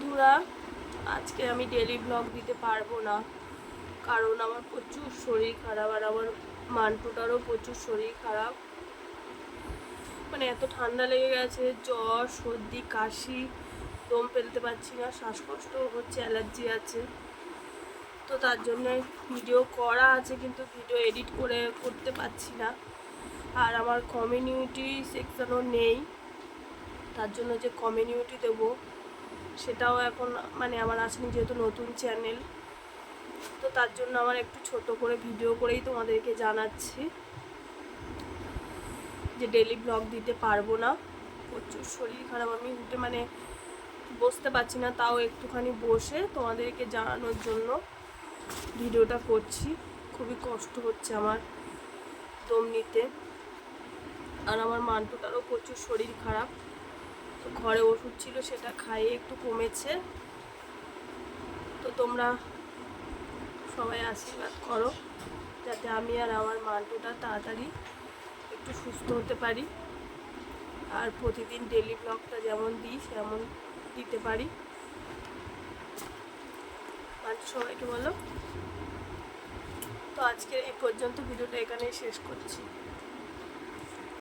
বন্ধুরা, আজকে আমি ডেলি ব্লগ দিতে পারব না। কারণ আমার প্রচুর শরীর খারাপ আর আমার মান্টুটারও প্রচুর শরীর খারাপ। মানে এত ঠান্ডা লেগে গেছে, জ্বর, সর্দি, কাশি, দম ফেলতে পারছি না, শ্বাসকষ্ট হচ্ছে, অ্যালার্জি আছে। তো তার জন্য ভিডিও করা আছে, কিন্তু ভিডিও এডিট করে করতে পারছি না। আর আমার কমিউনিটি সেকশনও নেই। তার জন্য যে কমিউনিটি দেবো সেটাও এখন মানে আমার আসেনি যেহেতু নতুন চ্যানেল তো তার জন্য আমার একটু ছোট করে ভিডিও করেই তোমাদেরকে জানাচ্ছি। যে ডেলি ব্লগ দিতে পারব না। প্রচুর শরীর খারাপ, আমি উঠে মানে বসতে পারছি না, তাও একটুখানি বসে তোমাদেরকে জানানোর জন্য ভিডিওটা করছি। খুবই কষ্ট হচ্ছে আমার দম নিতে আর আমার মান্টুটারও প্রচুর শরীর খারাপ। তো ঘরে ওষুধ ছিল, সেটা খাইয়ে একটু কমেছে। তো তোমরা সবাই আশীর্বাদ করো, যাতে আমি আর আমার মান্টুটা তাড়াতাড়ি একটু সুস্থ হতে পারি। আর প্রতিদিন ডেলি ব্লগটা যেমন দিই, সেমন দিতে পারি। মান্টু, সবাইকে বলো। তো আজকে এই পর্যন্ত ভিডিওটা এখানেই শেষ করছি।